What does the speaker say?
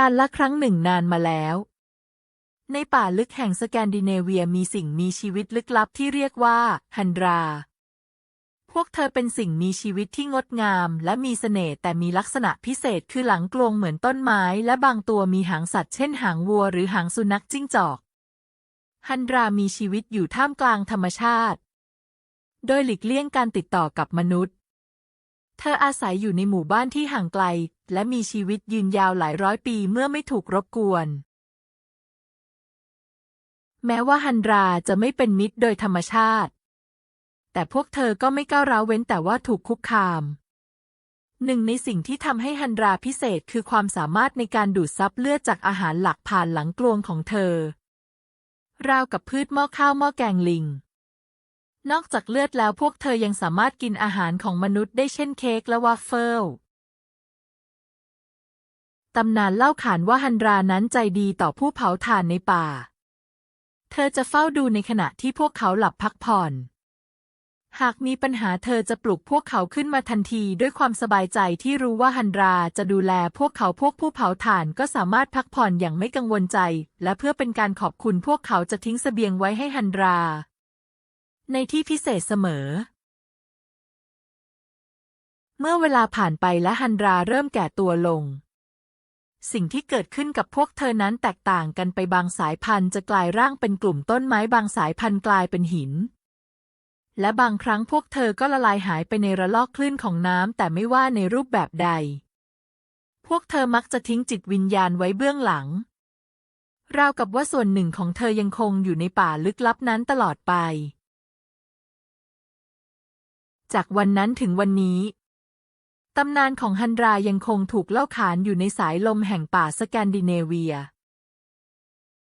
การละครั้งหนึ่งนานมาแล้ว ในป่าลึกแห่งสแกนดิเนเวียมีสิ่งมีชีวิตลึกลับที่เรียกว่าฮันดรา พวกเธอเป็นสิ่งมีชีวิตที่งดงาม และมีเสน่ห์แต่มีลักษณะพิเศษคือหลังกลวงเหมือนต้นไม้ และบางตัวมีหางสัตว์เช่นหางวัวหรือหางสุนัขจิ้งจอก ฮันดรามีชีวิตอยู่ท่ามกลางธรรมชาติ โดยหลีกเลี่ยงการติดต่อกับมนุษย์ ธออาศัยอยู่ในหมู่บ้านที่ห่างไกล และมีชีวิตยืนยาวหลายร้อยปีเมื่อไม่ถูกรบกวน แม้ว่าฮันดราจะไม่เป็นมิตรโดยธรรมชาติ แต่พวกเธอก็ไม่ก้าวร้าวเว้นแต่ว่าถูกคุกคาม หนึ่งในสิ่งที่ทำให้ฮันดราพิเศษคือความสามารถในการดูดซับเลือดจากอาหารหลักผ่านหลังกลวงของเธอ ราวกับพืชหม้อข้าวหม้อแกงลิง นอกจากเลือดแล้วพวกเธอยังสามารถกินอาหารของมนุษย์ได้เช่นเค้กและวาฟเฟิลตำนานเล่าขานว่าฮันดรานั้นใจดีต่อผู้เผาถ่านในป่า เธอจะเฝ้าดูในขณะที่พวกเขาหลับพักผ่อน หากมีปัญหาเธอจะปลุกพวกเขาขึ้นมาทันทีด้วยความสบายใจที่รู้ว่าฮันดราจะดูแลพวกเขาพวกผู้เผาถ่านก็สามารถพักผ่อนอย่างไม่กังวลใจ และเพื่อเป็นการขอบคุณพวกเขาจะทิ้งเสบียงไว้ให้ฮันดรา ในที่พิเศษเสมอ เมื่อเวลาผ่านไปและฮันดราเริ่มแก่ตัวลง สิ่งที่เกิดขึ้นกับพวกเธอนั้นแตกต่างกันไปบางสายพันธุ์จะกลายร่างเป็นกลุ่มต้นไม้บางสายพันธุ์กลายเป็นหิน และบางครั้งพวกเธอก็ละลายหายไปในระลอกคลื่นของน้ำแต่ไม่ว่าในรูปแบบใด พวกเธอมักจะทิ้งจิตวิญญาณไว้เบื้องหลังราวกับว่าส่วนหนึ่งของเธอยังคงอยู่ในป่าลึกลับนั้นตลอดไป จากวันนั้นถึงวันนี้ ตำนานของฮันรายังคงถูกเล่าขานอยู่ในสายลมแห่งป่าสแกนดิเนเวีย